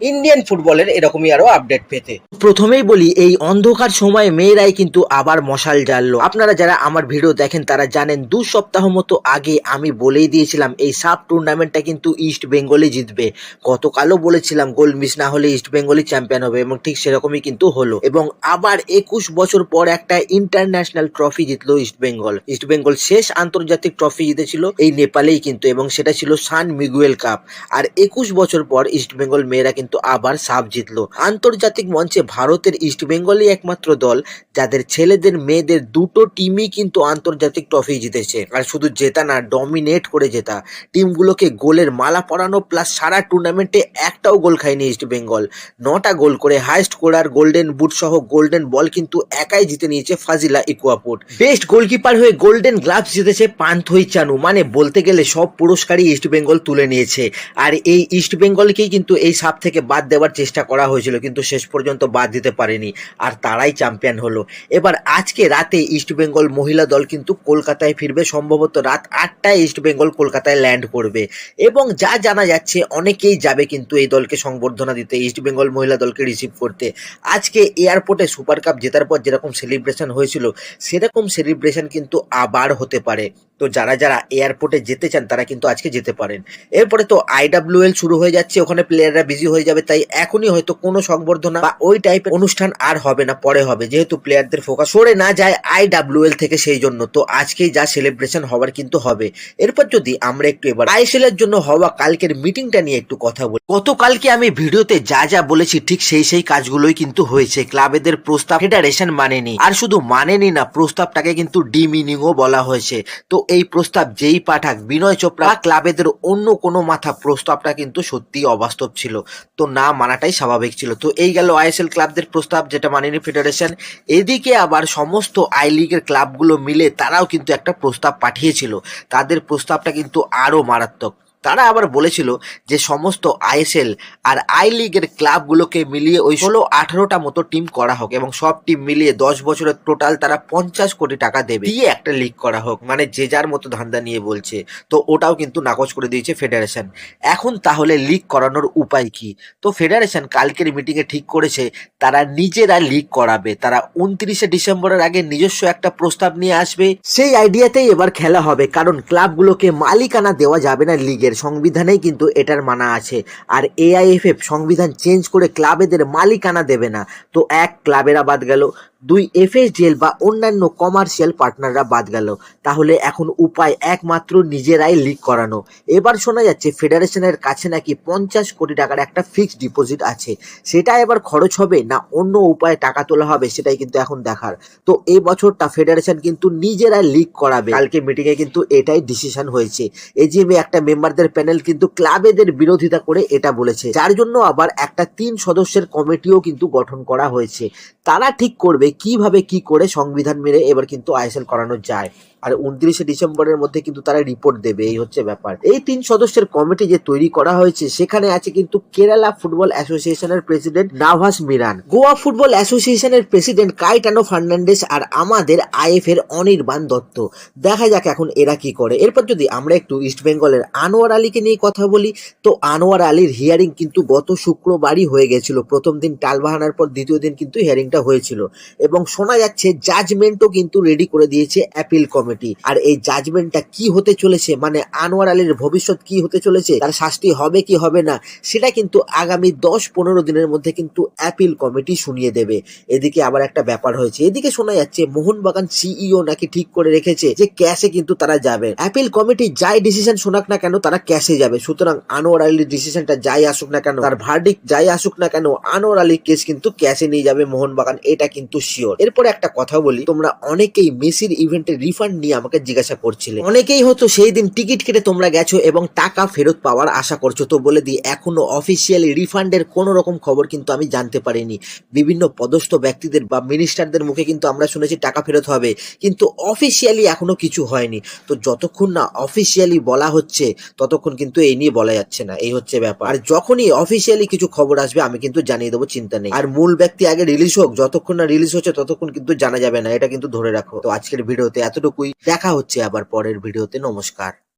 Indian ফুটবলের এরকমই আরও আপডেট পেতে। প্রথমেই বলি, এই অন্ধকার সময়ে মেয়েরাই কিন্তু আবার মশাল জ্বাললো। আপনারা যারা আমার ভিডিও দেখেন, তারা জানেন দু সপ্তাহ মতো আগে আমি বলেই দিয়েছিলাম, এই সাব টুর্নামেন্টটা কিন্তু ইস্ট বেঙ্গলই জিতবে। গতকালও বলেছিলাম, গোল মিস না হলে ইস্ট বেঙ্গলই চ্যাম্পিয়ন হবে, এবং ঠিক সেরকমই কিন্তু হলো। এবং আবার একুশ বছর পর একটা ইন্টারন্যাশনাল ট্রফি জিতলো ইস্ট বেঙ্গল ইস্ট বেঙ্গল শেষ আন্তর্জাতিক ট্রফি জিতেছিল এই নেপালেই কিন্তু, এবং সেটা ছিল সান মিগুয়েল কাপ আর একুশ বছর পর ইস্ট বেঙ্গল মেয়েরা কিন্তু আবার সাপ জিতলো। আন্তর্জাতিক মঞ্চে ভারতের ইস্ট বেঙ্গলই একমাত্র দল, যাদের ছেলেদের মেয়েদের দুটো টিমই কিন্তু আন্তর্জাতিক ট্রফি জিতেছে। আর শুধু জেতা না ডমিনেট করে জেতা। টিমগুলোকে গোলের মালা পরানো প্লাস সারা টুর্নামেন্টে একটাও গোল খায়নি ইস্ট বেঙ্গল। নটা গোল করে হাইস্ট স্কোরার গোল্ডেন বুট সহ গোল্ডেন বল কিন্তু একাই জিতে নিয়েছে ফাজিলা ইকুয়াপুট বেস্ট গোলকিপার হয়ে গোল্ডেন গ্লাভস জিতেছে পান্থই চানু। মানে বলতে গেলে সব পুরস্কারই ইস্ট বেঙ্গল তুলে নিয়েছে। আর এই ইস্ট বেঙ্গলকেই কিন্তু এই সাপ থেকে বাদ দেওয়ার চেষ্টা করা হয়েছিল, কিন্তু শেষ পর্যন্ত বাদ দিতে পারেনি, আর তারাই চ্যাম্পিয়ন হলো। এবার আজকে রাতে ইস্ট বেঙ্গল মহিলা দল কিন্তু কলকাতায় ফিরবে, সম্ভবত রাত আটটায় ইস্ট বেঙ্গল কলকাতায় ল্যান্ড করবে। এবং যা জানা যাচ্ছে, অনেকেই যাবে কিন্তু এই দলকে সংবর্ধনা দিতে ইস্ট বেঙ্গল মহিলা দলকে রিসিভ করতে। আজকে এয়ারপোর্টে সুপার কাপ জেতার পর যেরকম সেলিব্রেশন হয়েছিল, সেরকম সেলিব্রেশন কিন্তু আবার হতে পারে। তো যারা যারা এয়ারপোর্টে যেতে চান, তারা কিন্তু আজকে যেতে পারেন। এরপরে তো আইডাব্লিউএল শুরু হয়ে যাচ্ছে, ওখানে প্লেয়াররা বিজি হয়ে যাবে, তাই এখনই হয়তো কোনো সংবর্ধনা বা ওই টাইপের অনুষ্ঠান আর হবে না, পরে হবে। যেহেতু প্লেয়ারদের ফোকাস সরে না যায় আইডাব্লিউএল থেকে সেই জন্য, তো আজকেই যা সেলিব্রেশন হওয়ার কিন্তু হবে। এরপর যদি আমরা একটু এবার আইএসএল এর জন্য হওয়া কালকের মিটিংটা নিয়ে একটু কথা বলি। গতকালকে আমি ভিডিওতে যা যা বলেছি, ঠিক সেই সেই কাজগুলোই কিন্তু হয়েছে। ক্লাবেদের প্রস্তাব ফেডারেশন মানেনি। আর শুধু মানেনি না, প্রস্তাবটাকে কিন্তু ডিমিনিংও বলা হয়েছে। তো এই প্রস্তাব যেই পাঠাক বিনয় চোপড়া ক্লাবেদের অন্য কোনো মাথা প্রস্তাবটা কিন্তু সত্যি অবাস্তব ছিল। তো না মানাটাই স্বাভাবিক ছিল। তো এই গেল আইএসএল ক্লাবদের প্রস্তাব যেটা মানেনি ফেডারেশন। এদিকে আবার সমস্ত আই লিগের ক্লাবগুলো মিলে তারাও কিন্তু একটা প্রস্তাব পাঠিয়েছিল। তাদের প্রস্তাবটা কিন্তু আরও মারাত্মক। তারা আবার বলেছিল যে সমস্ত আইএসএল আর আই লিগের ক্লাবগুলোকে মিলিয়ে ওই ষোলো আঠারোটা মতো টিম করা হোক এবং সব টিম মিলিয়ে দশ বছরের টোটাল তারা পঞ্চাশ কোটি টাকা দেবে। দিয়ে একটা লিগ করা হোক মানে যে যার মতো ধান্দা নিয়ে বলছে। তো ওটাও কিন্তু নাকচ করে দিয়েছে ফেডারেশন এখন তাহলে লিগ করানোর উপায় কি? তো ফেডারেশন কালকের মিটিংয়ে ঠিক করেছে, তারা নিজেরা লিগ করাবে। তারা উনত্রিশে ডিসেম্বরের আগে নিজস্ব একটা প্রস্তাব নিয়ে আসবে। সেই আইডিয়াতেই এবার খেলা হবে, কারণ ক্লাবগুলোকে মালিকানা দেওয়া যাবে না লিগের সংবিধানেই কিন্তু এটার মানা আছে। আর এআইএফএফ সংবিধান চেঞ্জ করে ক্লাবেদের মালিকানা দেবে না। তো এক ক্লাবেরা বাদ গেল। দুই এফএসডিএল বা অন্যান্য কমার্শিয়াল পার্টনাররা বাদ গেল। তাহলে এখন উপায় একমাত্র নিজেরাই লিক করানো। এবার শোনা যাচ্ছে, ফেডারেশনের কাছে নাকি পঞ্চাশ কোটি টাকার একটা ফিক্সড ডিপোজিট আছে। সেটা এবার খরচ হবে না অন্য উপায়ে টাকা তোলা হবে সেটাই কিন্তু এখন দেখার। তো এই বছরটা ফেডারেশন কিন্তু নিজেরা লিক করাবে। কালকে মিটিংয়ে কিন্তু এটাই ডিসিশন হয়েছে। এজিএমে একটা মেম্বারদের প্যানেল কিন্তু ক্লাবেদের বিরোধিতা করে এটা বলেছে। যার জন্য আবার একটা তিন সদস্যের কমিটিও কিন্তু গঠন করা হয়েছে। তারা ঠিক করবে কীভাবে কি করে সংবিধান মেনে এবার কিন্তু আইএসএল করানো যায়? আর উনত্রিশে ডিসেম্বরের মধ্যে কিন্তু তারা রিপোর্ট দেবে, এই হচ্ছে ব্যাপার। এই তিন সদস্যের কমিটি যে তৈরি করা হয়েছে, সেখানে আছে কিন্তু কেরালা ফুটবল অ্যাসোসিয়েশনের প্রেসিডেন্ট নাভাস মিরান গোয়া ফুটবল অ্যাসোসিয়েশনের প্রেসিডেন্ট কাইটানো ফার্নান্ডেস আর আমাদের আইএফ এর অনির্বাণ দত্ত। দেখা যাক এখন এরা কি করে। এরপর যদি আমরা একটু ইস্ট বেঙ্গলের আনোয়ার আলীকে নিয়ে কথা বলি, তো আনোয়ার আলীর হিয়ারিং কিন্তু গত শুক্রবারই হয়ে গেছিল। প্রথম দিন টালবাহানার পর দ্বিতীয় দিন কিন্তু হিয়ারিংটা হয়েছিল। এবং শোনা যাচ্ছে জাজমেন্টও কিন্তু রেডি করে দিয়েছে অ্যাপিল কমিটি আর এই জাজমেন্টটা কি হতে চলেছে মানে আনোয়ার আলীর ভবিষ্যৎ কি হতে চলেছে, তার শাস্তি হবে কি হবে না, সেটা কিন্তু আগামী দশ পনেরো দিনের মধ্যে কিন্তু অ্যাপিল কমিটি শুনিয়ে দেবে। এদিকে আবার একটা ব্যাপার হয়েছে, এদিকে শোনা যাচ্ছে মোহনবাগান সিইও নাকি ঠিক করে রেখেছে যে ক্যাশে কিন্তু তারা যাবে। অ্যাপিল কমিটি যাই ডিসিশন শোনাক না কেন, তারা ক্যাশে যাবে। সুতরাং আনোয়ার আলীর ডিসিশনটা যাই আসুক না কেন, তার ভার্ডিক যাই আসুক না কেন, আনোয়ার আলীর কেস কিন্তু ক্যাশে নিয়ে যাবে মোহনবাগান, এটা কিন্তু শিওর এরপরে একটা কথা বলি, তোমরা অনেকেই মেসির ইভেন্টে রিফান্ড নিয়ে আমাকে জিজ্ঞাসা করছিলে। অনেকেই হয়তো সেই দিন টিকিট কেটে তোমরা গেছো এবং টাকা ফেরত পাওয়ার আশা করছ। তো বলে দিই, এখনও অফিসিয়ালি রিফান্ডের কোনো রকম খবর কিন্তু আমি জানতে পারিনি। বিভিন্ন পদস্থ ব্যক্তিদের বা মিনিস্টারদের মুখে কিন্তু আমরা শুনেছি টাকা ফেরত হবে। কিন্তু অফিসিয়ালি এখনও কিছু হয়নি। তো যতক্ষণ না অফিসিয়ালি বলা হচ্ছে, ততক্ষণ কিন্তু এই নিয়ে বলা যাচ্ছে না। এই হচ্ছে ব্যাপার। আর যখনই অফিসিয়ালি কিছু খবর আসবে, আমি কিন্তু জানিয়ে দেবো, চিন্তা নেই। আর মূল ব্যক্তি আগে রিলিজ হোক, যতক্ষণ না রিলিজ হচ্ছে, ততক্ষণ কিন্তু জানা যাবে না। এটা কিন্তু ধরে রাখো। তো আজকের ভিডিওতে এতটুকুই। দেখা হচ্ছে আবার পরের ভিডিওতে। নমস্কার।